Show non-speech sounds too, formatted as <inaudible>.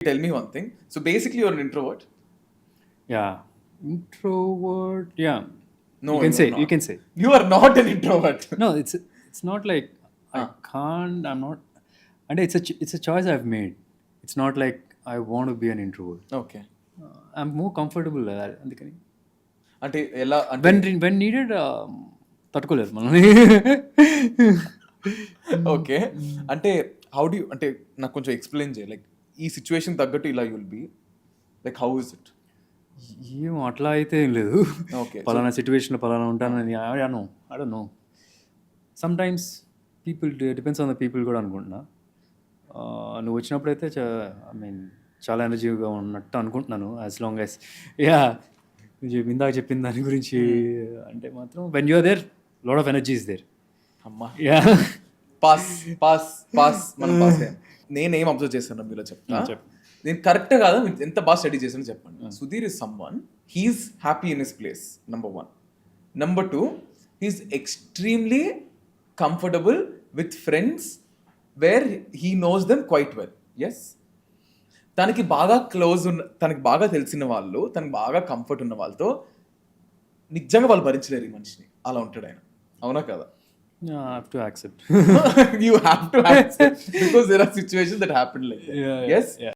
Tell me one thing. So basically, you're an introvert. Yeah. Introvert. Yeah. No, you can you're say. not. You can say. You are not an introvert. No, it's it's not like I Ah. can't. I'm not. And it's a ch- it's a choice I've made. It's not like I want to be an introvert. Okay. Uh, I'm more comfortable with that. అందుకని అంటే ఎలా అంటే when when needed తట్టుకోలేదు మనల్ని okay అంటే how do అంటే నాకు కొంచెం ఎక్స్ప్లెయిన్ చేయ లైక్ ఈ సిచ్యువేషన్ తగ్గట్టు ఇలా you'll be like how is it ఏం అట్లా అయితే ఏం లేదు. Okay, పలానా సిచ్యువేషన్లో పలానా ఉంటానని no I don't know sometimes people depends on the people కూడా అనుకుంటున్నా. నువ్వు వచ్చినప్పుడైతే ఐ మీన్ చాలా ఎనర్జీగా ఉన్నట్టు అనుకుంటున్నాను. యాజ్ లాంగ్ యాజ్ యా ఇందాక చెప్పిన దాని గురించి అంటే మాత్రం when you're there lot of energy is there అమ్మా. యా పాస్ పాస్ పాస్ మనం పాస్ నేనేం అబ్జర్వ్ చేశాను మీలో చెప్తా. నేను కరెక్ట్ కాదా? ఎంత బాగా స్టడీ చేశానో చెప్పండి. Sudheer is someone he's happy in his place number one number two he's extremely comfortable with friends where he knows them quite well as తనకి బాగా క్లోజ్ ఉన్న తనకి బాగా తెలిసిన వాళ్ళు తనకి బాగా కంఫర్ట్ ఉన్న వాళ్ళతో నిజంగా వాళ్ళు భరించలేరు ఈ మనిషిని. అలా ఉంటాడు ఆయన. అవునా కదా? No, I have to accept. <laughs> you have to accept <laughs> because there are situations that happen like that. Yeah, yeah, yes. Yeah.